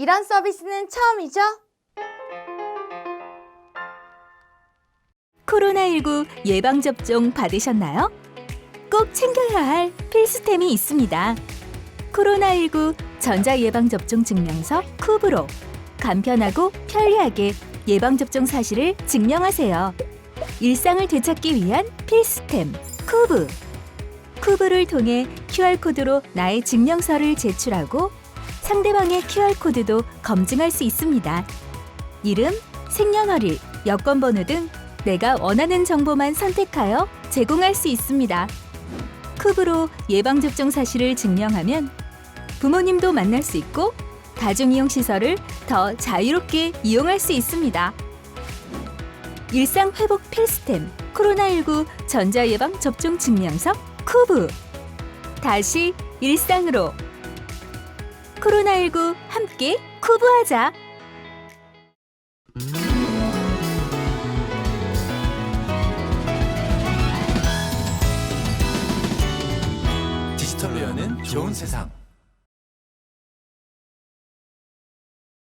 이런 서비스는 처음이죠? 코로나19 예방접종 받으셨나요? 꼭 챙겨야 할 필수템이 있습니다. 코로나19 전자예방접종 증명서 쿠브로 간편하고 편리하게 예방접종 사실을 증명하세요. 일상을 되찾기 위한 필수템 쿠브. 쿠브를 통해 QR코드로 나의 증명서를 제출하고 상대방의 QR코드도 검증할 수 있습니다. 이름, 생년월일, 여권번호 등 내가 원하는 정보만 선택하여 제공할 수 있습니다. 쿠브로 예방접종 사실을 증명하면 부모님도 만날 수 있고 다중이용 시설을 더 자유롭게 이용할 수 있습니다. 일상 회복 필수템 코로나19 전자예방 접종 증명서 쿠브 다시 일상으로 코로나19 함께 쿠브하자. 디지털로 여는 좋은 세상